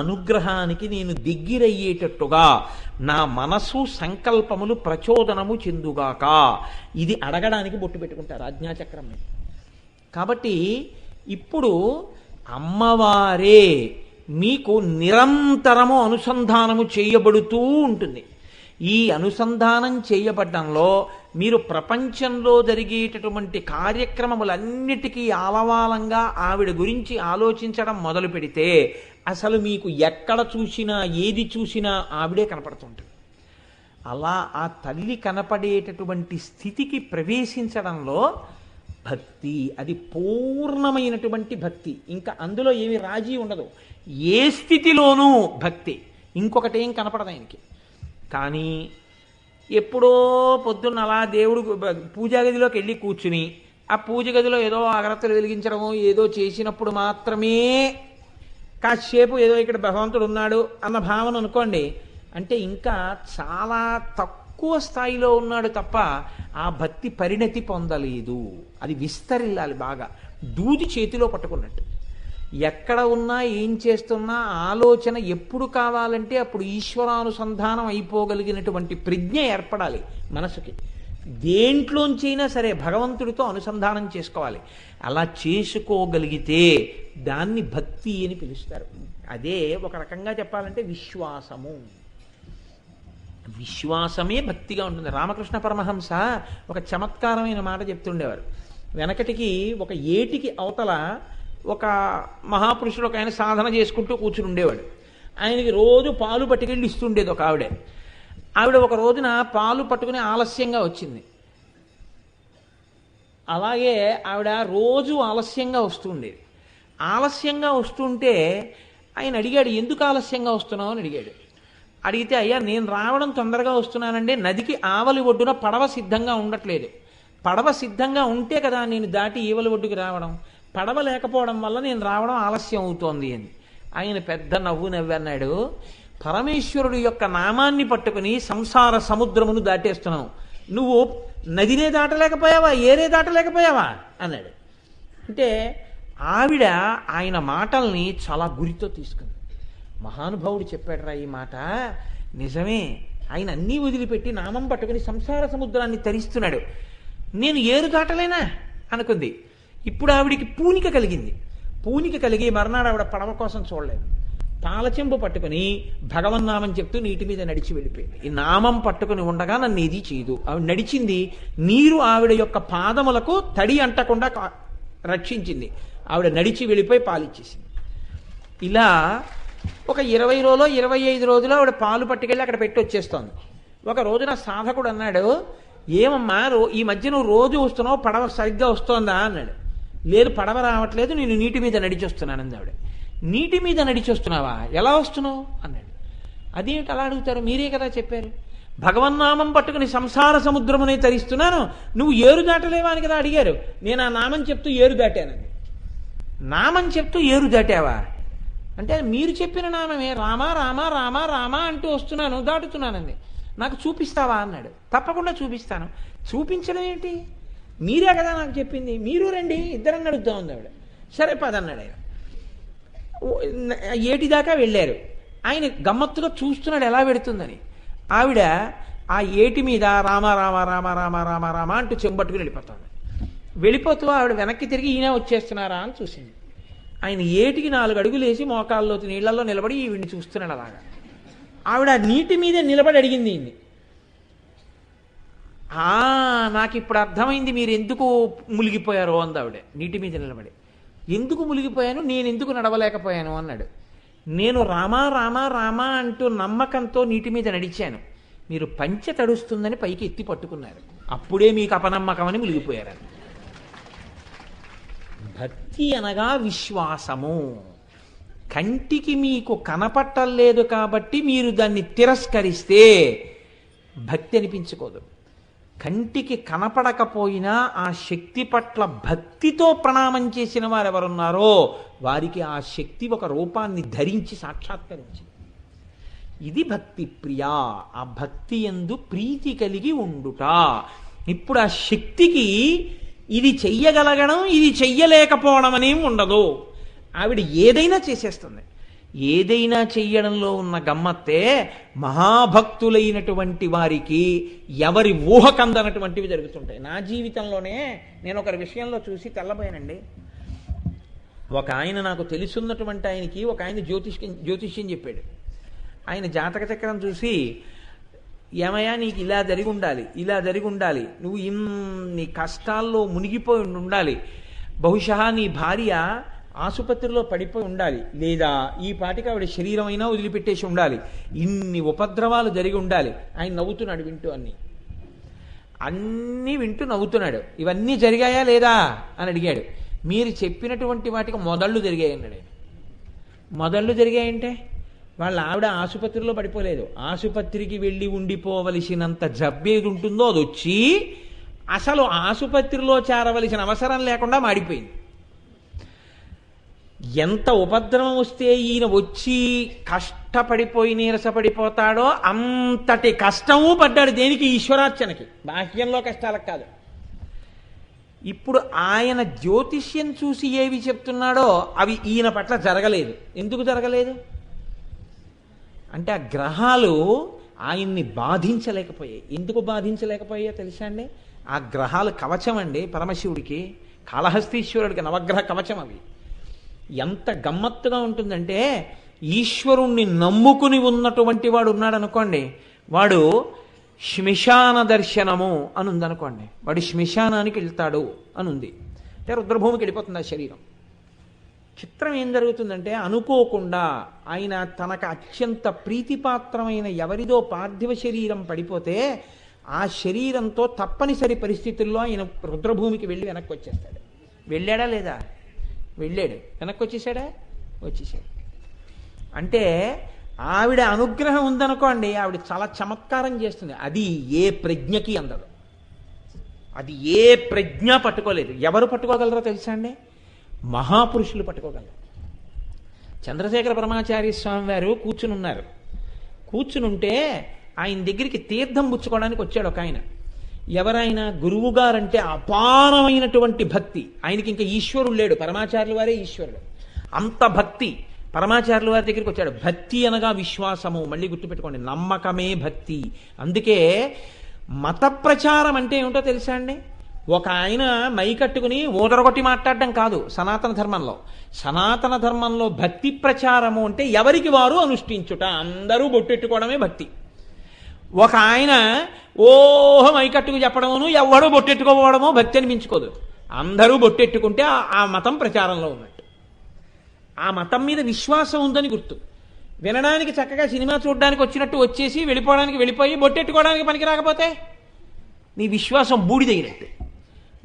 అనుగ్రహానికి నేను దగ్గిరయ్యేటట్టుగా నా మనసు సంకల్పములు ప్రచోదనము చెందుగాక. ఇది అడగడానికి బొట్టు పెట్టుకుంటారు ఆజ్ఞాచక్రం మీద. కాబట్టి ఇప్పుడు అమ్మవారే మీకు నిరంతరము అనుసంధానము చేయబడుతూ ఉంటుంది. ఈ అనుసంధానం చేయబడ్డంలో మీరు ప్రపంచంలో జరిగేటటువంటి కార్యక్రమములన్నిటికీ ఆలవాలంగా ఆవిడ గురించి ఆలోచించడం మొదలు పెడితే అసలు మీకు ఎక్కడ చూసినా ఏది చూసినా ఆవిడే కనపడుతుంటుంది. అలా ఆ తల్లి కనపడేటటువంటి స్థితికి ప్రవేశించడంలో భక్తి అది పూర్ణమైనటువంటి భక్తి. ఇంకా అందులో ఏమి రాజీ ఉండదు. ఏ స్థితిలోనూ భక్తి. ఇంకొకటేం కనపడదు ఆయనకి. కానీ ఎప్పుడో పొద్దున్న అలా దేవుడు పూజా గదిలోకి వెళ్ళి కూర్చుని ఆ పూజ గదిలో ఏదో అగరత్తలు వెలిగించడము ఏదో చేసినప్పుడు మాత్రమే కాసేపు ఏదో ఇక్కడ భగవంతుడు ఉన్నాడు అన్న భావన అనుకోండి. అంటే ఇంకా చాలా తక్కువ స్థాయిలో ఉన్నాడు తప్ప ఆ భక్తి పరిణతి పొందలేదు. అది విస్తరిల్లాలి బాగా. దూది చేతిలో పట్టుకున్నట్టు. ఎక్కడ ఉన్నా ఏం చేస్తున్నా ఆలోచన ఎప్పుడు కావాలంటే అప్పుడు ఈశ్వరానుసంధానం అయిపోగలిగినటువంటి ప్రజ్ఞ ఏర్పడాలి మనసుకి. దేంట్లోంచైనా సరే భగవంతుడితో అనుసంధానం చేసుకోవాలి. అలా చేసుకోగలిగితే దాన్ని భక్తి అని పిలుస్తారు. అదే ఒక రకంగా చెప్పాలంటే విశ్వాసము. విశ్వాసమే భక్తిగా ఉంటుంది. రామకృష్ణ పరమహంస ఒక చమత్కారమైన మాట చెప్తుండేవారు. వెనకటికి ఒక ఏటికి అవతల ఒక మహాపురుషుడు ఒక ఆయన సాధన చేసుకుంటూ కూర్చుని ఉండేవాడు. ఆయనకి రోజు పాలు పట్టుకెళ్ళి ఇస్తుండేది ఒక ఆవిడ. ఆవిడ ఒక రోజున పాలు పట్టుకుని ఆలస్యంగా వచ్చింది. అలాగే ఆవిడ రోజు ఆలస్యంగా వస్తుండేది. ఆలస్యంగా వస్తుంటే ఆయన అడిగాడు ఎందుకు ఆలస్యంగా వస్తున్నావు? అని అడిగాడు. అడిగితే అయ్యా నేను రావడం తొందరగా వస్తున్నానండి నదికి ఆవలి ఒడ్డున పడవ సిద్ధంగా ఉండట్లేదు. పడవ సిద్ధంగా ఉంటే కదా నేను దాటి ఈవలి ఒడ్డుకి రావడం. పడవ లేకపోవడం వల్ల నేను రావడం ఆలస్యం అవుతోంది అని ఆయన పెద్ద నవ్వు నవ్వన్నాడు పరమేశ్వరుడు యొక్క నామాన్ని పట్టుకుని సంసార సముద్రమును దాటేస్తున్నావు. నువ్వు నదినే దాటలేకపోయావా? ఏరే దాటలేకపోయావా? అన్నాడు. అంటే ఆవిడ ఆయన మాటల్ని చాలా గురితో తీసుకుంది. మహానుభావుడు చెప్పాడురా ఈ మాట. నిజమే ఆయన అన్నీ వదిలిపెట్టి నామం పట్టుకుని సంసార సముద్రాన్ని తరిస్తున్నాడు. నేను ఏరు దాటలేనా? అనుకుంది. ఇప్పుడు ఆవిడికి పూనిక కలిగింది. పూనిక కలిగి మర్నాడు ఆవిడ పడవ కోసం చూడలేదు. పాలచెంపు పట్టుకుని భగవన్నామం చెప్తూ నీటి మీద నడిచి వెళ్ళిపోయింది. ఈ నామం పట్టుకుని ఉండగా నన్ను ఇది చేయదు. ఆవిడ నడిచింది నీరు ఆవిడ యొక్క పాదములకు తడి అంటకుండా కా- రక్షించింది. ఆవిడ నడిచి వెళ్ళిపోయి పాలిచ్చేసింది. ఇలా ఒక ఇరవై రోజులో ఇరవై ఐదు రోజులు ఆవిడ పాలు పట్టుకెళ్ళి అక్కడ పెట్టి వచ్చేస్తోంది. ఒక రోజున సాధకుడు అన్నాడు ఏమమ్మా రో ఈ మధ్య నువ్వు రోజు వస్తున్నావు పడవ సరిగ్గా వస్తోందా? అన్నాడు. లేదు పడవ రావట్లేదు నేను నీటి మీద నడిచి వస్తున్నాను అంది ఆవిడ. నీటి మీద నడిచి వస్తున్నావా ఎలా వస్తున్నావు? అన్నాడు. అదేమిటి అలా అడుగుతారు? మీరే కదా చెప్పారు. భగవన్నామం పట్టుకుని సంసార సముద్రమునే తరిస్తున్నాను. నువ్వు ఏరు దాటలేవా అని కదా అడిగారు. నేను ఆ నామం చెప్తూ ఏరు దాటానండి నామం చెప్తూ ఏరు దాటావా? అంటే మీరు చెప్పిన నామమే. రామా రామా రామా రామా అంటూ వస్తున్నాను దాటుతున్నానండి నాకు చూపిస్తావా? అన్నాడు. తప్పకుండా చూపిస్తాను. చూపించడం ఏంటి? మీరే కదా నాకు చెప్పింది. మీరు రండి ఇద్దరం నడుద్దాం ఉంది ఆవిడ సరే పదన్నాడు ఆయన. ఏటి దాకా వెళ్ళారు. ఆయన గమ్మత్తుగా చూస్తున్నాడు ఎలా పెడుతుందని ఆవిడ ఆ ఏటి మీద రామ రామ రామ రామ రామ రామ అంటూ చెంబట్టుకుని వెళ్ళిపోతుంది వెళ్ళిపోతూ ఆవిడ వెనక్కి తిరిగి ఈయన వచ్చేస్తున్నారా అని చూసింది. ఆయన ఏటికి నాలుగు అడుగులు వేసి మోకాల్లో నీళ్ళలో నిలబడి ఈవిడిని చూస్తున్నాడు అలాగా. ఆవిడ నీటి మీద నిలబడి అడిగింది ఈయన్ని. నాకు ఇప్పుడు అర్థమైంది మీరు ఎందుకు మునిగిపోయారో అంది ఆవిడ. నీటి మీద నిలబడి. ఎందుకు మునిగిపోయాను? నేను ఎందుకు నడవలేకపోయాను? అన్నాడు. నేను రామా రామా రామా అంటూ నమ్మకంతో నీటి మీద నడిచాను. మీరు పంచె తడుస్తుందని పైకి ఎత్తి పట్టుకున్నారు. అప్పుడే మీకు అపనమ్మకమని మునిగిపోయారు. భక్తి అనగా విశ్వాసము. కంటికి మీకు కనపట్టలేదు కాబట్టి మీరు దాన్ని తిరస్కరిస్తే భక్తి అనిపించుకోదు. కంటికి కనపడకపోయినా ఆ శక్తి పట్ల భక్తితో ప్రణామం చేసిన వారు ఎవరున్నారో వారికి ఆ శక్తి ఒక రూపాన్ని ధరించి సాక్షాత్కరించింది. ఇది భక్తి ప్రియా. ఆ భక్తి ఎందు ప్రీతి కలిగి ఉండుట. ఇప్పుడు ఆ శక్తికి ఇది చెయ్యగలగడం ఇది చెయ్యలేకపోవడం అనేం ఉండదు. ఆవిడ ఏదైనా చేసేస్తుంది. ఏదైనా చెయ్యడంలో ఉన్న గమ్మత్తే మహాభక్తులైనటువంటి వారికి ఎవరి ఊహకందనటువంటివి జరుగుతుంటాయి. నా జీవితంలోనే నేను ఒకరి విషయంలో చూసి తెల్లబోయానండి. ఒక ఆయన నాకు తెలుసున్నటువంటి ఆయనకి ఒక ఆయన జ్యోతిష్యం జ్యోతిష్యం చెప్పాడు. ఆయన జాతక చక్రం చూసి ఏమయ్యా నీకు ఇలా జరిగి ఉండాలి ఇలా జరిగి ఉండాలి నువ్వు ఇన్ని కష్టాల్లో మునిగిపోయి ఉండాలి. బహుశా నీ భార్య ఆసుపత్రిలో పడిపోయి ఉండాలి. లేదా ఈ పాటికి ఆవిడ శరీరం అయినా వదిలిపెట్టేసి ఉండాలి. ఇన్ని ఉపద్రవాలు జరిగి ఉండాలి. ఆయన నవ్వుతున్నాడు వింటూ అన్ని. అన్నీ వింటూ నవ్వుతున్నాడు. ఇవన్నీ జరిగాయా లేదా అని అడిగాడు. మీరు చెప్పినటువంటి వాటికి మొదళ్ళు జరిగాయి అన్నాడు ఆయన. మొదళ్ళు జరిగాయంటే వాళ్ళ ఆవిడ ఆసుపత్రిలో పడిపోలేదు. ఆసుపత్రికి వెళ్ళి ఉండిపోవలసినంత జబ్బేది ఉంటుందో అది వచ్చి అసలు ఆసుపత్రిలో చేరవలసిన అవసరం లేకుండా మాడిపోయింది. ఎంత ఉపద్రవం వస్తే ఈయన వచ్చి కష్టపడిపోయి నీరసపడిపోతాడో అంతటి కష్టము పడ్డాడు దేనికి? ఈశ్వరార్చనకి. బాహ్యంలో కష్టాలకు కాదు. ఇప్పుడు ఆయన జ్యోతిష్యం చూసి ఏవి చెప్తున్నాడో అవి ఈయన పట్ల జరగలేదు. ఎందుకు జరగలేదు? అంటే ఆ గ్రహాలు ఆయన్ని బాధించలేకపోయాయి. ఎందుకు బాధించలేకపోయాయో తెలుసా అండి? ఆ గ్రహాలు కవచం అండి పరమశివుడికి కాళహస్తీశ్వరుడికి నవగ్రహ కవచం అవి. ఎంత గమ్మత్తుగా ఉంటుందంటే ఈశ్వరుణ్ణి నమ్ముకుని ఉన్నటువంటి వాడు ఉన్నాడు అనుకోండి వాడు శ్మశాన దర్శనము అని ఉందనుకోండి వాడు శ్మశానానికి వెళ్తాడు అని ఉంది అంటే రుద్రభూమికి వెళ్ళిపోతుంది ఆ శరీరం. చిత్రం ఏం జరుగుతుందంటే అనుకోకుండా ఆయన తనకు అత్యంత ప్రీతిపాత్రమైన ఎవరిదో పార్థివ శరీరం పడిపోతే ఆ శరీరంతో తప్పనిసరి పరిస్థితుల్లో ఆయన రుద్రభూమికి వెళ్ళి వెనక్కి వచ్చేస్తాడు. వెళ్ళాడా లేదా? వెళ్ళాడు. వెనక్కి వచ్చేసాడా. వచ్చేసాడు అంటే ఆవిడ అనుగ్రహం ఉందనుకోండి ఆవిడ చాలా చమత్కారం చేస్తుంది. అది ఏ ప్రజ్ఞకి అందదు. అది ఏ ప్రజ్ఞ పట్టుకోలేదు. ఎవరు పట్టుకోగలరో తెలుసా అండి? మహాపురుషులు పట్టుకోగలరు. చంద్రశేఖర పరమాచార్య స్వామి వారు కూర్చుని ఉన్నారు కూర్చునుంటే ఆయన దగ్గరికి తీర్థం పుచ్చుకోవడానికి వచ్చాడు ఒక ఆయన. ఎవరైనా గురువు గారంటే అపారమైనటువంటి భక్తి. ఆయనకి ఇంకా ఈశ్వరుడు లేడు. పరమాచార్యుల వారే ఈశ్వరుడు. అంత భక్తి. పరమాచార్యుల వారి దగ్గరికి వచ్చాడు. భక్తి అనగా విశ్వాసము. మళ్ళీ గుర్తుపెట్టుకోండి. నమ్మకమే భక్తి. అందుకే మత ప్రచారం అంటే ఏమిటో తెలుసా అండి? ఒక ఆయన మైకట్టుకుని ఊదరగొట్టి మాట్లాడడం కాదు. సనాతన ధర్మంలో. సనాతన ధర్మంలో భక్తి ప్రచారము అంటే ఎవరికి వారు అనుష్ఠించుట. అందరూ బొట్టెట్టుకోవడమే భక్తి. ఒక ఆయన ఓహో మైకట్టుకు చెప్పడమును ఎవడో బొట్టెట్టుకోవడమో భక్తి అనిపించుకోదు అందరూ బొట్టెట్టుకుంటే ఆ- ఆ మతం ప్రచారంలో ఉన్నట్టు. ఆ మతం మీద విశ్వాసం ఉందని గుర్తు. వినడానికి చక్కగా సినిమా చూడడానికి వచ్చినట్టు వచ్చేసి వెళ్ళిపోవడానికి వెళ్ళిపోయి బొట్టెట్టుకోవడానికి పనికి రాకపోతే నీ విశ్వాసం బూడిదైనట్టు.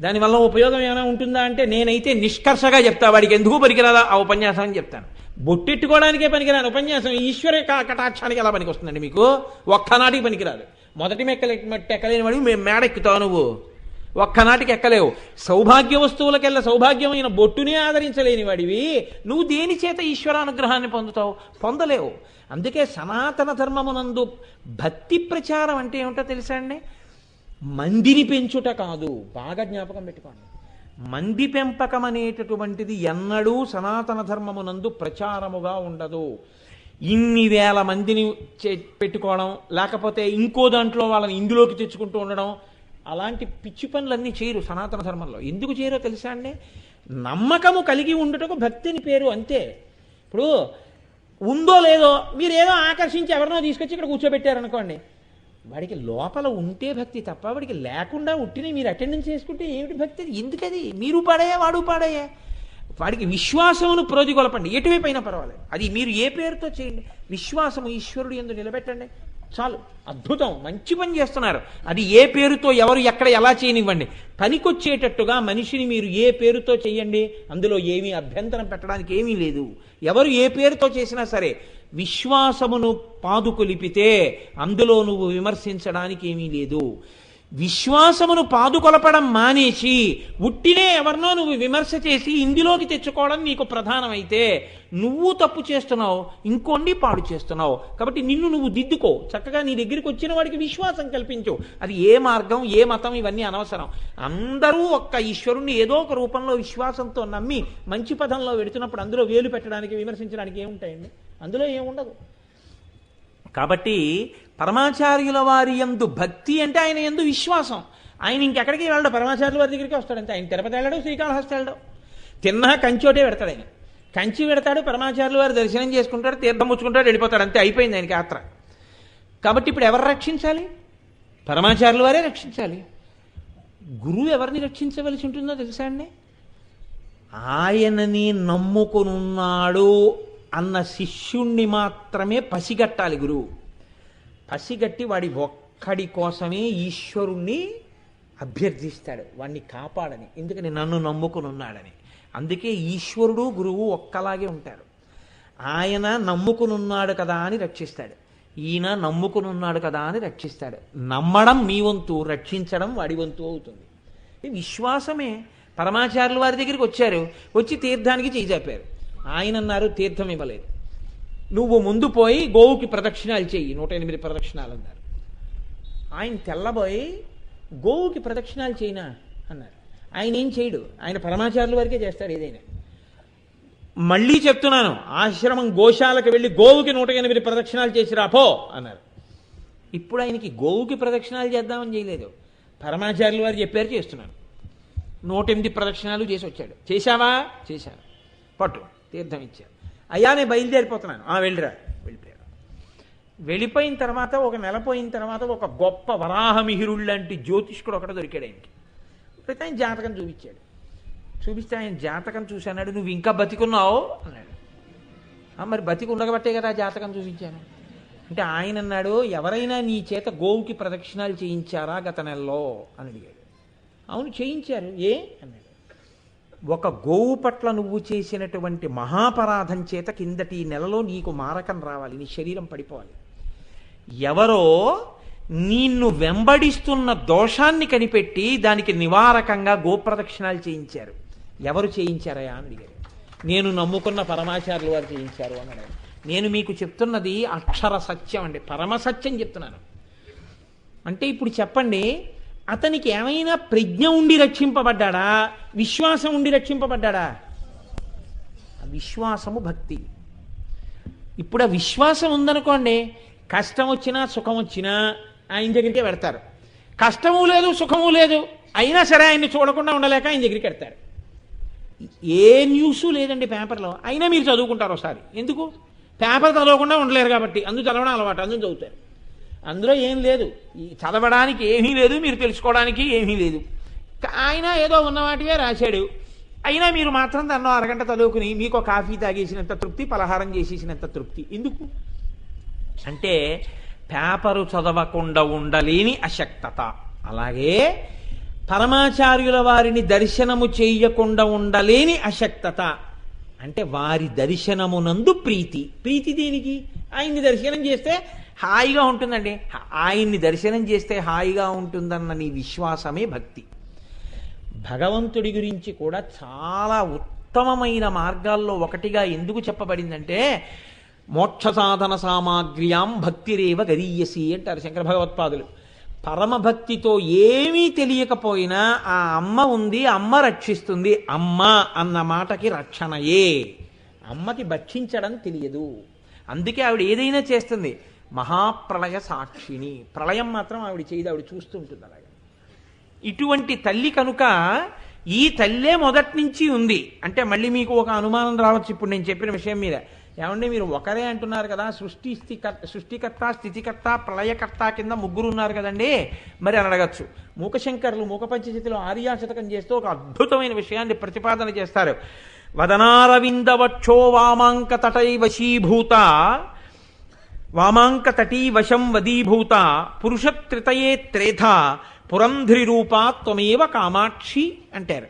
దానివల్ల ఉపయోగం ఏమైనా ఉంటుందా అంటే నేనైతే నిష్కర్షగా చెప్తా వాడికి ఎందుకు పనికిరాదా? ఆ ఉపన్యాసం అని చెప్తాను. బొట్టెట్టుకోవడానికే పనికిరాని ఉపన్యాసం. ఈశ్వర కటాక్షానికి ఎలా పనికొస్తుందండి మీకు? ఒక్కనాటికి పనికిరాదు. మొదటి మెక్కలు ఎక్కలేని వాడు మేము మేడెక్కుతావు నువ్వు. ఒక్కనాటికి ఎక్కలేవు. సౌభాగ్య వస్తువులకెళ్ళ సౌభాగ్యమైన బొట్టునే ఆదరించలేని వాడివి నువ్వు దేని చేత ఈశ్వరానుగ్రహాన్ని పొందుతావు? పొందలేవు. అందుకే సనాతన ధర్మమునందు భక్తి ప్రచారం అంటే ఏమిటో తెలుసా అండి? మందిని పెంచుట కాదు. బాగా జ్ఞాపకం పెట్టుకోండి. మంది పెంపకం అనేటటువంటిది ఎన్నడూ సనాతన ధర్మమునందు ప్రచారముగా ఉండదు. ఇన్ని వేల మందిని చే- పెట్టుకోవడం లేకపోతే ఇంకో దాంట్లో వాళ్ళని ఇందులోకి తెచ్చుకుంటూ ఉండడం అలాంటి పిచ్చి పనులన్నీ చేయరు సనాతన ధర్మంలో. ఎందుకు చేయరో తెలుసా అండి? నమ్మకము కలిగి ఉండటకు భక్తిని పేరు అంతే. ఇప్పుడు ఉందో లేదో మీరు ఏదో ఆకర్షించి ఎవరినో తీసుకొచ్చి ఇక్కడ కూర్చోబెట్టారనుకోండి వాడికి లోపల ఉంటే భక్తి తప్ప వాడికి లేకుండా ఉట్టిని మీరు అటెండెన్స్ చేసుకుంటే ఏమిటి భక్తి? అది? ఎందుకది? మీరు పాడయ్యా వాడు పాడయ్యా. వాడికి విశ్వాసమును ప్రోదిగొలపండి ఎటువైపు అయినా పర్వాలేదు. అది మీరు ఏ పేరుతో చేయండి. విశ్వాసము ఈశ్వరుడు ఎందు నిలబెట్టండి. చాలు అద్భుతం మంచి పని చేస్తున్నారు. అది ఏ పేరుతో ఎవరు ఎక్కడ ఎలా చేయనివ్వండి. పనికొచ్చేటట్టుగా మనిషిని మీరు ఏ పేరుతో చేయండి అందులో ఏమీ అభ్యంతరం పెట్టడానికి ఏమీ లేదు. ఎవరు ఏ పేరుతో చేసినా సరే విశ్వాసమును పాదుకొలిపితే అందులో నువ్వు విమర్శించడానికి ఏమీ లేదు. విశ్వాసమును పాదుకొలపడం మానేసి ఉట్టినే ఎవరినో నువ్వు విమర్శ చేసి ఇందులోకి తెచ్చుకోవడం నీకు ప్రధానమైతే నువ్వు తప్పు చేస్తున్నావు ఇంకోండి పాడు చేస్తున్నావు. కాబట్టి నిన్ను నువ్వు దిద్దుకో. చక్కగా నీ దగ్గరికి వచ్చిన వాడికి విశ్వాసం కల్పించు. అది ఏ మార్గం ఏ మతం ఇవన్నీ అనవసరం. అందరూ ఒక్క ఈశ్వరుణ్ణి ఏదో ఒక రూపంలో విశ్వాసంతో నమ్మి మంచి పదంలో వెడుతున్నప్పుడు అందులో వేలు పెట్టడానికి విమర్శించడానికి ఏముంటాయండి? అందులో ఏముండదు. కాబట్టి పరమాచార్యుల వారి ఎందు భక్తి అంటే ఆయన ఎందు విశ్వాసం. ఆయన ఇంకెక్కడికి వెళ్ళడు? పరమాచార్యుల వారి దగ్గరికి వస్తాడంతే ఆయన తిరుపతి వెళ్ళడు శ్రీకాళహస్తి వెళ్ళడు. తిన్నా కంచోటే పెడతాడు ఆయన. కంచి పెడతాడు పరమాచార్యుల వారి దర్శనం చేసుకుంటాడు తీర్థం పుచ్చుకుంటాడు వెళ్ళిపోతాడు. అంతే అయిపోయింది ఆయనకి యాత్ర. కాబట్టి ఇప్పుడు ఎవరు రక్షించాలి? పరమాచార్యుల వారే రక్షించాలి. గురువు ఎవరిని రక్షించవలసి ఉంటుందో తెలుసా అండి? ఆయనని నమ్ముకునున్నాడు అన్న శిష్యుణ్ణి మాత్రమే పసిగట్టాలి గురువు పసిగట్టి వాడి ఒక్కడి కోసమే ఈశ్వరుణ్ణి అభ్యర్థిస్తాడు వాడిని కాపాడని. ఎందుకని? నన్ను నమ్ముకుని ఉన్నాడని అందుకే ఈశ్వరుడు గురువు ఒక్కలాగే ఉంటారు. ఆయన నమ్ముకునున్నాడు కదా అని రక్షిస్తాడు. ఈయన నమ్ముకునున్నాడు కదా అని రక్షిస్తాడు. నమ్మడం మీ వంతు రక్షించడం వాడి వంతు అవుతుంది. విశ్వాసమే. పరమాచార్యుల వారి దగ్గరికి వచ్చారు. వచ్చి తీర్థానికి చేజాపారు ఆయన అన్నారు తీర్థం ఇవ్వలేదు. నువ్వు ముందు పోయి గోవుకి ప్రదక్షిణాలు చెయ్యి నూట ఎనిమిది ప్రదక్షిణాలు అన్నారు ఆయన తెల్లబోయి గోవుకి ప్రదక్షిణాలు చేయినా అన్నారు. ఆయన ఏం చేయడు ఆయన పరమాచారుల వరకే చేస్తాడు ఏదైనా. మళ్ళీ చెప్తున్నాను ఆశ్రమం గోశాలకు వెళ్ళి గోవుకి నూట ఎనిమిది ప్రదక్షిణాలు చేసి రాపో అన్నారు. ఇప్పుడు ఆయనకి గోవుకి ప్రదక్షిణాలు చేద్దామని చేయలేదు. పరమాచార్యుల వారు చెప్పారు చేస్తున్నాను. నూట ఎనిమిది ప్రదక్షిణాలు చేసి వచ్చాడు చేశావా? చేశాను. పట్టు. తీర్థం ఇచ్చారు అయ్యా నేను బయలుదేరిపోతున్నాను. ఆ వెళ్ళిరా. వెళ్ళిపోయాడు వెళ్ళిపోయిన తర్వాత ఒక నెల పోయిన తర్వాత ఒక గొప్ప వరాహమిహిరుడు లాంటి జ్యోతిష్కుడు ఒకటి దొరికాడు ఆయనకి. అయితే ఆయన జాతకం చూపించాడు. చూపిస్తే ఆయన జాతకం చూశాడు నువ్వు ఇంకా బతికున్నావు? అన్నాడు. మరి బతికి ఉండగబట్టే కదా జాతకం చూపించాను. అంటే ఆయన అన్నాడు ఎవరైనా నీ చేత గోవుకి ప్రదక్షిణాలు చేయించారా గత నెలలో? అని అడిగాడు. అవును చేయించారు. ఏ? అన్నాడు. ఒక గోవు పట్ల నువ్వు చేసినటువంటి మహాపరాధం చేత కిందటి నెలలో నీకు మారకం రావాలి నీ శరీరం పడిపోవాలి. ఎవరో నిన్ను వెంబడిస్తున్న దోషాన్ని కనిపెట్టి దానికి నివారకంగా గోప్రదక్షిణాలు చేయించారు. ఎవరు చేయించారయా అని అడిగారు. నేను నమ్ముకున్న పరమాచార్యులు వారు చేయించారు అన్నాడు నేను మీకు చెప్తున్నది అక్షర సత్యం అండి. పరమసత్యం చెప్తున్నాను. అంటే ఇప్పుడు చెప్పండి అతనికి ఏమైనా ప్రజ్ఞ ఉండి రక్షింపబడ్డాడా? విశ్వాసం ఉండి రక్షింపబడ్డాడా? విశ్వాసము భక్తి. ఇప్పుడు ఆ విశ్వాసం ఉందనుకోండి కష్టం వచ్చినా సుఖం వచ్చినా ఆయన దగ్గరికే పెడతారు. కష్టము లేదు సుఖము లేదు. అయినా సరే ఆయన్ని చూడకుండా ఉండలేక ఆయన దగ్గరికి పెడతారు. ఏ న్యూస్ లేదండి పేపర్లో. అయినా మీరు చదువుకుంటారు ఒకసారి. ఎందుకు? పేపర్ చదవకుండా ఉండలేరు కాబట్టి. అందు చదవడం అలవాటు అందు చదువుతారు. అందులో ఏం లేదు. ఈ చదవడానికి ఏమీ లేదు మీరు తెలుసుకోవడానికి ఏమీ లేదు. ఆయన ఏదో ఉన్నవాటివే రాశాడు. అయినా మీరు మాత్రం దాన్ని అరగంట చదువుకుని మీకు కాఫీ తాగేసినంత తృప్తి పలహారం చేసేసినంత తృప్తి. ఎందుకు? అంటే పేపరు చదవకుండా ఉండలేని అశక్తత. అలాగే పరమాచార్యుల వారిని దర్శనము చేయకుండా ఉండలేని అశక్తత. అంటే వారి దర్శనమునందు ప్రీతి. ప్రీతి దేనికి? ఆయన్ని దర్శనం చేస్తే హాయిగా ఉంటుందండి. ఆయన్ని దర్శనం చేస్తే హాయిగా ఉంటుందన్న నీ విశ్వాసమే భక్తి. భగవంతుడి గురించి కూడా చాలా ఉత్తమమైన మార్గాల్లో ఒకటిగా ఎందుకు చెప్పబడిందంటే మోక్ష సాధన సామాగ్ర్యాం భక్తిరేవ గరీయసి అంటారు శంకర భగవత్పాదులు. పరమభక్తితో ఏమీ తెలియకపోయినా ఆ అమ్మ ఉంది అమ్మ రక్షిస్తుంది అమ్మ అన్న మాటకి రక్షణయే. అమ్మకి భక్షించడం తెలియదు. అందుకే ఆవిడ ఏదైనా చేస్తుంది. మహాప్రళయ సాక్షిని ప్రళయం మాత్రం ఆవిడ చేయదు ఆవిడ చూస్తూ ఉంటుంది అలాగే. ఇటువంటి తల్లి కనుక ఈ తల్లే మొదటి నుంచి ఉంది. అంటే మళ్ళీ మీకు ఒక అనుమానం రావచ్చు ఇప్పుడు నేను చెప్పిన విషయం మీద. ఏమంటే మీరు ఒకరే అంటున్నారు కదా సృష్టి సృష్టికర్త స్థితికర్త ప్రళయకర్త కింద ముగ్గురు ఉన్నారు కదండి? మరి అని అడగచ్చు. మూకశంకర్లు మూకపంచస్థితిలో ఆర్యాశతకం చేస్తూ ఒక అద్భుతమైన విషయాన్ని ప్రతిపాదన చేస్తారు. వదనారవిందవక్షో వామాంక తటై వశీభూత వామాంక తటీ వశం వదీభూత పురుషత్రితయే త్రేధ పురంధ్రి రూపా త్వమేవ కామాక్షి అంటారు.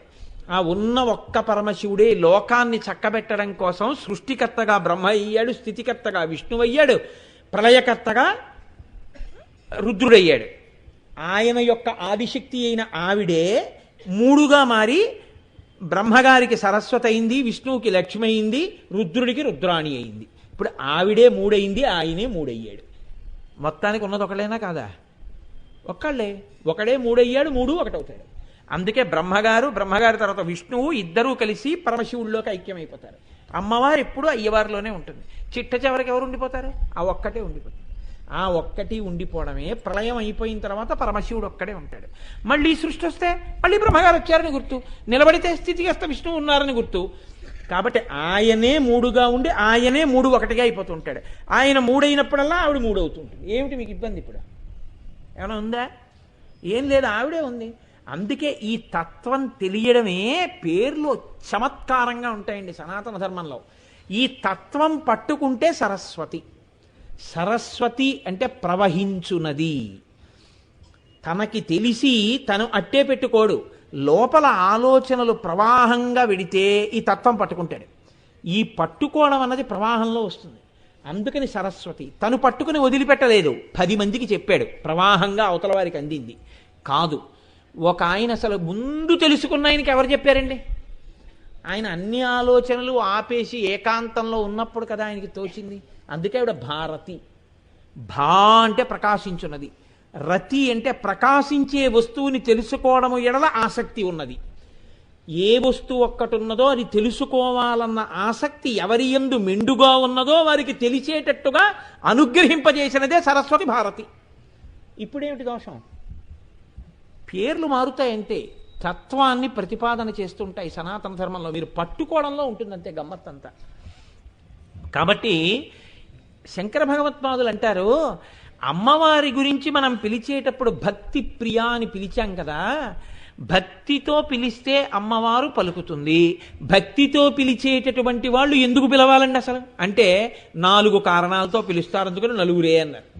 ఆ ఉన్న ఒక్క పరమశివుడే లోకాన్ని చక్కబెట్టడం కోసం సృష్టికర్తగా బ్రహ్మ అయ్యాడు స్థితికర్తగా విష్ణువయ్యాడు ప్రళయకర్తగా రుద్రుడయ్యాడు. ఆయన యొక్క ఆదిశక్తి అయిన ఆవిడే మూడుగా మారి బ్రహ్మగారికి సరస్వతి అయింది విష్ణువుకి లక్ష్మి అయింది రుద్రుడికి రుద్రాణి అయింది. ఇప్పుడు ఆవిడే మూడయింది ఆయనే మూడయ్యాడు. మొత్తానికి ఉన్నది ఒకళ్ళేనా కాదా? ఒక్కళ్ళే. ఒకడే మూడయ్యాడు మూడు ఒకటవుతాడు. అందుకే బ్రహ్మగారు బ్రహ్మగారి తర్వాత విష్ణువు ఇద్దరూ కలిసి పరమశివుల్లోకి ఐక్యమైపోతారు. అమ్మవారు ఎప్పుడూ అయ్యవారిలోనే ఉంటుంది. చిట్ట చివరికి ఎవరు ఉండిపోతారు? ఆ ఒక్కటే ఉండిపోతారు ఆ ఒక్కటి ఉండిపోవడమే. ప్రళయం అయిపోయిన తర్వాత పరమశివుడు ఒక్కడే ఉంటాడు. మళ్ళీ సృష్టి వస్తే మళ్ళీ బ్రహ్మగారు వచ్చారని గుర్తు. నిలబడితే స్థితిగస్త విష్ణువు ఉన్నారని గుర్తు. కాబట్టి ఆయనే మూడుగా ఉండి ఆయనే మూడు ఒకటిగా అయిపోతుంటాడు. ఆయన మూడైనప్పుడల్లా ఆవిడ మూడు అవుతుంటుంది ఏమిటి మీకు ఇబ్బంది ఇప్పుడు? ఏమైనా ఉందా? ఏం లేదు ఆవిడే ఉంది. అందుకే ఈ తత్వం తెలియడమే పేర్లు చమత్కారంగా ఉంటాయండి సనాతన ధర్మంలో. ఈ తత్వం పట్టుకుంటే సరస్వతి. సరస్వతి అంటే ప్రవహించునది. తనకి తెలిసి తను అట్టే పెట్టుకోడు. లోపల ఆలోచనలు ప్రవాహంగా విడితే ఈ తత్వం పట్టుకుంటాడు. ఈ పట్టుకోవడం అన్నది ప్రవాహంలో వస్తుంది. అందుకని సరస్వతి తను పట్టుకుని వదిలిపెట్టలేదు. పది మందికి చెప్పాడు. ప్రవాహంగా అవతల వారికి అందింది. కాదు ఒక ఆయన అసలు ముందు తెలుసుకున్న ఆయనకి ఎవరు చెప్పారండి? ఆయన అన్ని ఆలోచనలు ఆపేసి ఏకాంతంలో ఉన్నప్పుడు కదా ఆయనకి తోచింది. అందుకే ఆవిడ భారతి. భా అంటే ప్రకాశించున్నది. రతి అంటే ప్రకాశించే వస్తువుని తెలుసుకోవడము ఎడల ఆసక్తి ఉన్నది. ఏ వస్తువు ఒక్కటి ఉన్నదో అది తెలుసుకోవాలన్న ఆసక్తి ఎవరి ఎందు మెండుగా ఉన్నదో వారికి తెలిసేటట్టుగా అనుగ్రహింపజేసినదే సరస్వతి భారతి. ఇప్పుడేమిటి దోషం? పేర్లు మారుతాయంతే తత్వాన్ని ప్రతిపాదన చేస్తుంటాయి సనాతన ధర్మంలో. మీరు పట్టుకోవడంలో ఉంటుందంతే గమ్మత్తంతా. కాబట్టి శంకర భగవత్పాదులు అంటారు అమ్మవారి గురించి మనం పిలిచేటప్పుడు భక్తి ప్రియ అని పిలిచాం కదా భక్తితో పిలిస్తే అమ్మవారు పలుకుతుంది. భక్తితో పిలిచేటటువంటి వాళ్ళు ఎందుకు పిలవాలండి అసలు? అంటే నాలుగు కారణాలతో పిలుస్తారు అందుకని నలుగురే అన్నారు.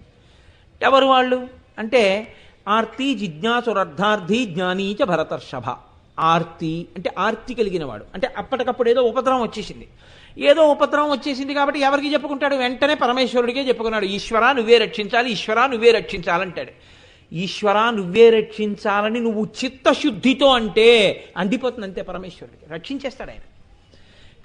ఎవరు వాళ్ళు? అంటే ఆర్తి జిజ్ఞాసురర్థార్థి జ్ఞానీచ భరతర్షభ. ఆర్తి అంటే ఆర్తి కలిగిన వాడు అంటే అప్పటికప్పుడు ఏదో ఉపద్రవం వచ్చేసింది. ఏదో ఉపద్రవం వచ్చేసింది కాబట్టి ఎవరికి చెప్పుకుంటాడు? వెంటనే పరమేశ్వరుడికే చెప్పుకున్నాడు. ఈశ్వరా నువ్వే రక్షించాలి ఈశ్వరా నువ్వే రక్షించాలంటాడు. ఈశ్వరా నువ్వే రక్షించాలని నువ్వు చిత్తశుద్ధితో అంటే అందిపోతుంది అంతే పరమేశ్వరుడికి. రక్షించేస్తాడు ఆయన.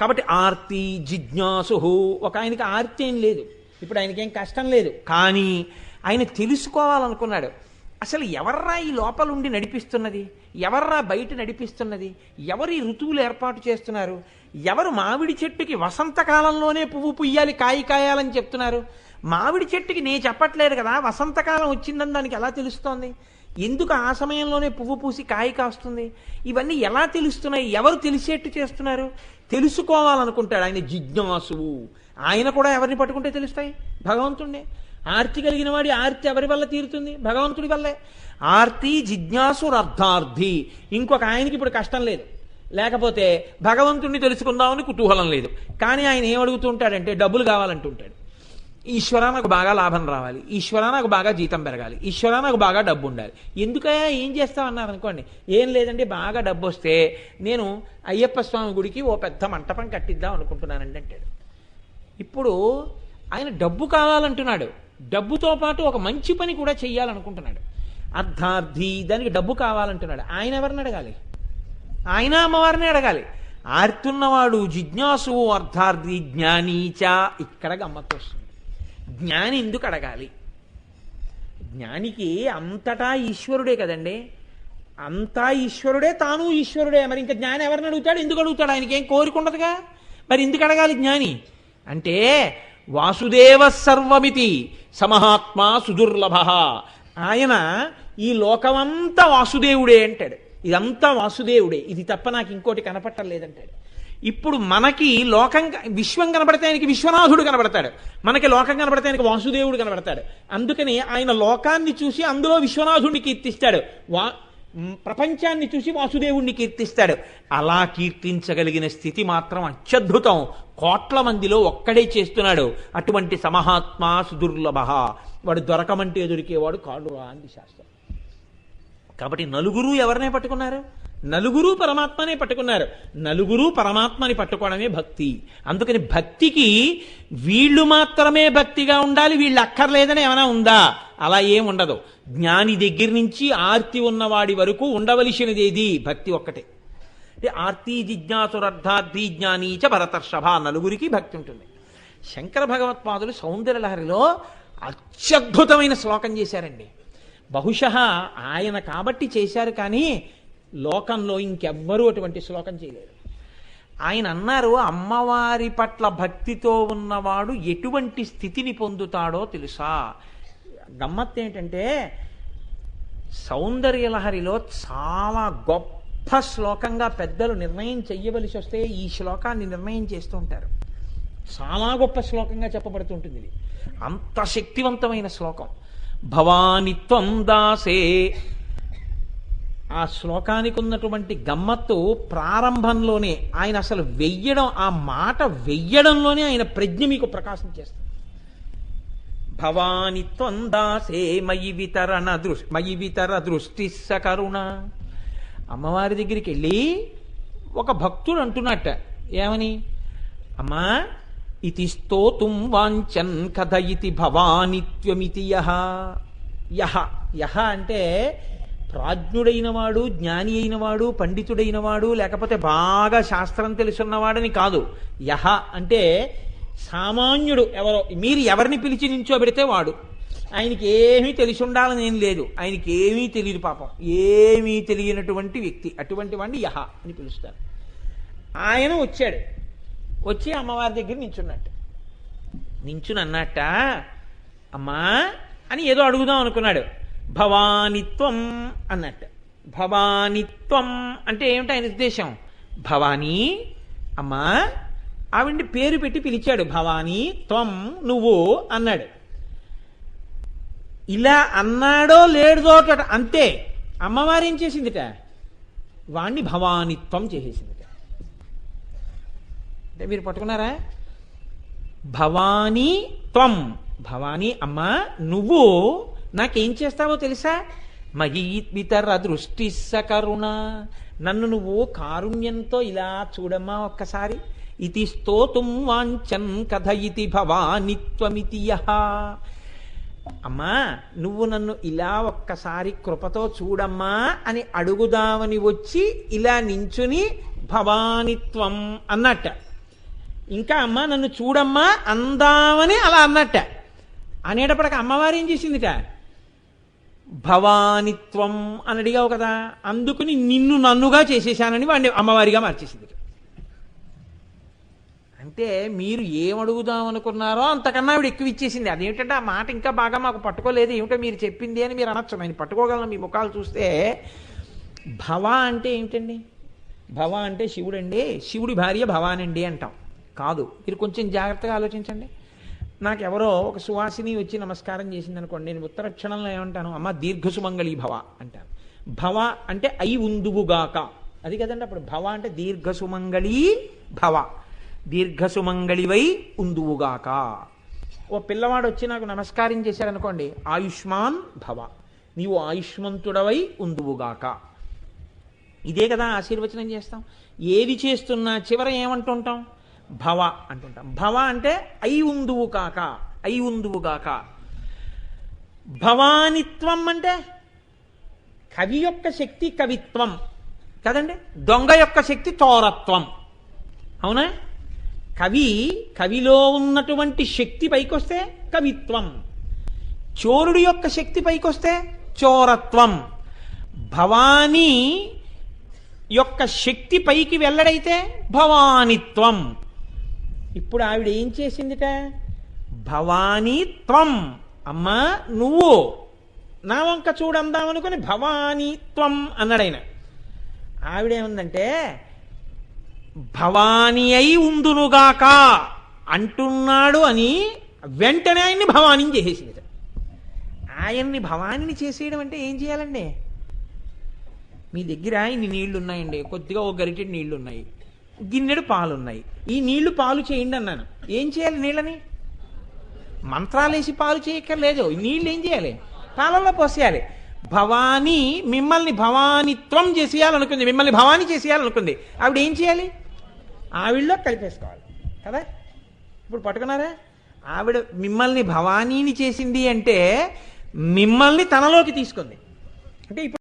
కాబట్టి ఆర్తి జిజ్ఞాసు ఒక ఆయనకి ఆర్తి ఏం లేదు. ఇప్పుడు ఆయనకేం కష్టం లేదు. కానీ ఆయన తెలుసుకోవాలనుకున్నాడు. అసలు ఎవర్రా ఈ లోపల ఉండి నడిపిస్తున్నది? ఎవర్రా బయట నడిపిస్తున్నది? ఎవరు ఈ ఋతువులు ఏర్పాటు చేస్తున్నారు? ఎవరు మామిడి చెట్టుకి వసంతకాలంలోనే పువ్వు పుయ్యాలి కాయి కాయాలని చెప్తున్నారు? మామిడి చెట్టుకి నేను చెప్పట్లేదు కదా వసంతకాలం వచ్చిందని దానికి ఎలా తెలుస్తోంది? ఎందుకు ఆ సమయంలోనే పువ్వు పూసి కాయ కాస్తుంది? ఇవన్నీ ఎలా తెలుస్తున్నాయి? ఎవరు తెలిసేట్టు చేస్తున్నారు? తెలుసుకోవాలనుకుంటాడు ఆయన జిజ్ఞాసువు. ఆయన కూడా ఎవరిని పట్టుకుంటే తెలుస్తాయి? భగవంతుండే ఆర్తి కలిగిన వాడి ఆర్తి ఎవరి వల్ల తీరుతుంది? భగవంతుడి వల్లే. ఆర్తి జిజ్ఞాసురు అర్థార్థి ఇంకొక ఆయనకి ఇప్పుడు కష్టం లేదు. లేకపోతే భగవంతుణ్ణి తెలుసుకుందామని కుతూహలం లేదు. కానీ ఆయన ఏం డబ్బులు కావాలంటుంటాడు. ఈశ్వర నాకు బాగా లాభం రావాలి. ఈశ్వర నాకు బాగా జీతం పెరగాలి. ఈశ్వర నాకు బాగా డబ్బు ఉండాలి. ఎందుకయ్యా ఏం చేస్తామన్నారు అనుకోండి. ఏం లేదండి బాగా డబ్బు వస్తే నేను అయ్యప్ప స్వామి గుడికి ఓ పెద్ద మంటపం కట్టిద్దాం అనుకుంటున్నానండి అంటాడు. ఇప్పుడు ఆయన డబ్బు కావాలంటున్నాడు. డబ్బుతో పాటు ఒక మంచి పని కూడా చెయ్యాలనుకుంటున్నాడు. అర్థార్థి దానికి డబ్బు కావాలంటున్నాడు. ఆయన ఎవరిని అడగాలి? ఆయన అమ్మవారిని అడగాలి. ఆర్తున్నవాడు జిజ్ఞాసు అర్థార్థి జ్ఞానీచ ఇక్కడ గమ్మత్తు వస్తుంది. జ్ఞాని ఎందుకు అడగాలి? జ్ఞానికి అంతటా ఈశ్వరుడే కదండి. అంతా ఈశ్వరుడే తాను ఈశ్వరుడే. మరి ఇంకా జ్ఞాని ఎవరిని అడుగుతాడు? ఎందుకు అడుగుతాడు? ఆయనకి ఏం కోరికుండదుగా మరి ఎందుకు అడగాలి జ్ఞాని? అంటే వాసుదేవ సర్వమితి. సమహాత్మా సుదుర్లభ. ఆయన ఈ లోకమంతా వాసుదేవుడే అంటాడు. ఇదంతా వాసుదేవుడే. ఇది తప్ప నాకు ఇంకోటి కనపట్టలేదంటాడు ఇప్పుడు మనకి లోకం విశ్వం కనబడితే ఆయనకి విశ్వనాథుడు కనబడతాడు మనకి లోకం కనబడితే ఆయనకి వాసుదేవుడు కనబడతాడు అందుకని ఆయన లోకాన్ని చూసి అందులో విశ్వనాథుడిని కీర్తిస్తాడు. వా ప్రపంచాన్ని చూసి వాసుదేవుణ్ణి కీర్తిస్తాడు. అలా కీర్తించగలిగిన స్థితి మాత్రం అత్యద్భుతం. కోట్ల మందిలో ఒక్కడే చేస్తున్నాడు. అటువంటి సమహాత్మ సుదుర్లభ. వాడు దొరకమంటే దొరికేవాడు కాడురా అంది శాస్త్రం. కాబట్టి నలుగురు ఎవరినే పట్టుకున్నారు? నలుగురు పరమాత్మనే పట్టుకున్నారు. నలుగురు పరమాత్మని పట్టుకోవడమే భక్తి. అందుకని భక్తికి వీళ్ళు మాత్రమే భక్తిగా ఉండాలి వీళ్ళు అక్కర్లేదని ఏమైనా ఉందా? అలా ఏం ఉండదు. జ్ఞాని దగ్గర నుంచి ఆర్తి ఉన్నవాడి వరకు ఉండవలసినది ఏది భక్తి ఒక్కటే. అంటే ఆర్తి జిజ్ఞాసురర్థార్థి జ్ఞానీచ భరతర్షభ నలుగురికి భక్తి ఉంటుంది. శంకర భగవత్పాదులు సౌందర్యలహరిలో అత్యద్భుతమైన శ్లోకం చేశారండి. బహుశ ఆయన కాబట్టి చేశారు కానీ లోకంలో ఇంకెవ్వరూ అటువంటి శ్లోకం చేయలేరు. ఆయన అన్నారు అమ్మవారి పట్ల భక్తితో ఉన్నవాడు ఎటువంటి స్థితిని పొందుతాడో తెలుసా? గమ్మత్ ఏంటంటే సౌందర్యలహరిలో చాలా గొప్ప శ్లోకంగా పెద్దలు నిర్ణయం చెయ్యవలసి వస్తే ఈ శ్లోకాన్ని నిర్ణయం చేస్తూ ఉంటారు. చాలా గొప్ప శ్లోకంగా చెప్పబడుతుంటుంది ఇది. అంత శక్తివంతమైన శ్లోకం. భవానిత్వం దాసే ఆ శ్లోకానికి ఉన్నటువంటి గమ్మత్తు ప్రారంభంలోనే ఆయన అసలు వెయ్యడం ఆ మాట వెయ్యడంలోనే ఆయన ప్రజ్ఞ మీకు ప్రకాశం చేస్తుంది. భవాని త్వందాసే మయి వితరణ దృష్టి మయి వితర దృష్టి సకరుణ అమ్మవారి దగ్గరికి వెళ్ళి ఒక భక్తుడు అంటున్నట్ట ఏమని? అమ్మా ఇది స్తోతుం వాంచన్ కథ ఇది భవానిత్వమితి యహ. యహ యహ అంటే ప్రాజ్ఞుడైన వాడు జ్ఞాని అయిన వాడు పండితుడైన వాడు లేకపోతే బాగా శాస్త్రం తెలుసున్నవాడని కాదు. యహ అంటే సామాన్యుడు ఎవరో. మీరు ఎవరిని పిలిచి నించోబెడితే వాడు. ఆయనకి ఏమీ తెలిసి ఉండాలని ఏం లేదు. ఆయనకి ఏమీ తెలియదు పాపం. ఏమీ తెలియనటువంటి వ్యక్తి. అటువంటి వాడిని యహ అని పిలుస్తారు. ఆయన వచ్చాడు. వచ్చి అమ్మవారి దగ్గర నించున్నట్టు. నించుని అన్నట్ట అమ్మా అని ఏదో అడుగుదాం అనుకున్నాడు. భవానిత్వం అన్నట్టు. భవానిత్వం అంటే ఏమిటి ఆయన ఉద్దేశం? భవానీ అమ్మా ఆవిడ్ని పేరు పెట్టి పిలిచాడు. భవానీ త్వం నువ్వు అన్నాడు. ఇలా అన్నాడో లేడుదో అంతే. అమ్మవారు ఏం చేసిందిట? వాణ్ణి భవానిత్వం చేసేసిందిట. అంటే మీరు పట్టుకున్నారా? భవానీ త్వం. భవానీ అమ్మా నువ్వు నాకేం చేస్తావో తెలుసా? మయీతర దృష్టి సకరుణ. నన్ను నువ్వు కారుణ్యంతో ఇలా చూడమ్మా ఒక్కసారి. ఇది స్తోతుం వాంచన్ కథ ఇది భవానిత్వమితి అమ్మా నువ్వు నన్ను ఇలా ఒక్కసారి కృపతో చూడమ్మా అని అడుగుదామని వచ్చి ఇలా నించుని భవానిత్వం అన్నట్ట. ఇంకా అమ్మ నన్ను చూడమ్మా అందామని అలా అన్నట్ట. అనేటప్పటికి అమ్మవారు ఏం చేసిందిట? భవానిత్వం అని అడిగావు కదా అందుకుని నిన్ను నన్నుగా చేసేసానని వాడిని అమ్మవారిగా మార్చేసింది. అంటే మీరు ఏమడుగుదాం అనుకున్నారో అంతకన్నా ఆవిడ ఎక్కువ ఇచ్చేసింది. అదేమిటంటే ఆ మాట ఇంకా బాగా మాకు పట్టుకోలేదు. ఏమిటో మీరు చెప్పింది అని మీరు అనొచ్చు. నేను పట్టుకోగలను మీ ముఖాలు చూస్తే. భవ అంటే ఏమిటండి? భవ అంటే శివుడండి శివుడి భార్య భవానండి అంటాం. కాదు. మీరు కొంచెం జాగ్రత్తగా ఆలోచించండి. నాకు ఎవరో ఒక సువాసిని వచ్చి నమస్కారం చేసింది అనుకోండి నేను ఉత్తర క్షణంలో ఏమంటాను అమ్మ దీర్ఘసుమంగళి భవ అంటాను. భవ అంటే ఐ ఉందువుగాక. అది కదండి అప్పుడు భవ అంటే దీర్ఘ సుమంగళి భవ. దీర్ఘ సుమంగళివై ఉందువుగాక. ఓ పిల్లవాడు వచ్చి నాకు నమస్కారం చేశాడు ఆయుష్మాన్ భవ. నీవు ఆయుష్మంతుడవై ఉందువుగాక. ఇదే కదా ఆశీర్వచనం చేస్తాం. ఏది చేస్తున్నా చివర ఏమంటుంటాం? భవ అంటుంటాం. భవ అంటే ఐ ఉందువు కాక ఐ ఉందువు కాక భవానిత్వం అంటే కవి యొక్క శక్తి కవిత్వం. కదండి? దొంగ యొక్క శక్తి చోరత్వం. అవునా? కవి కవిలో ఉన్నటువంటి శక్తి పైకొస్తే కవిత్వం. చోరుడు యొక్క శక్తి పైకొస్తే చోరత్వం. భవానీ యొక్క శక్తి పైకి వెల్లడైతే భవానిత్వం. ఇప్పుడు ఆవిడ ఏం చేసిందిట? భవానీ త్వం. అమ్మా నువ్వు. నా వంక చూడందామనుకుని భవానీ త్వం అన్నాడైన ఆవిడేముందంటే భవానీ అయి ఉందునుగాక అంటున్నాడు అని వెంటనే ఆయన్ని భవానీని చేసేసింది ఆయన్ని భవానీని చేసేయడం అంటే ఏం చేయాలండి? మీ దగ్గర ఇన్ని నీళ్ళు ఉన్నాయండి కొద్దిగా ఒక గరిటెడ్ నీళ్ళు ఉన్నాయి గిన్నెడు పాలు ఉన్నాయి ఈ నీళ్ళు పాలు చేయండి అన్నాను. ఏం చేయాలి నీళ్ళని? మంత్రాలేసి పాలు చేయక్కర్లేదు. నీళ్ళు ఏం చేయాలి? పాలల్లో పోసేయాలి. భవానీ మిమ్మల్ని భవానిత్వం చేసేయాలనుకుంది. మిమ్మల్ని భవానీ చేసేయాలనుకుంది. ఆవిడ ఏం చేయాలి? ఆవిడలో కలిపేసుకోవాలి. కదా? ఇప్పుడు పట్టుకున్నారా? ఆవిడ మిమ్మల్ని భవానీని చేసింది అంటే మిమ్మల్ని తనలోకి తీసుకుంది. అంటే ఇప్పుడు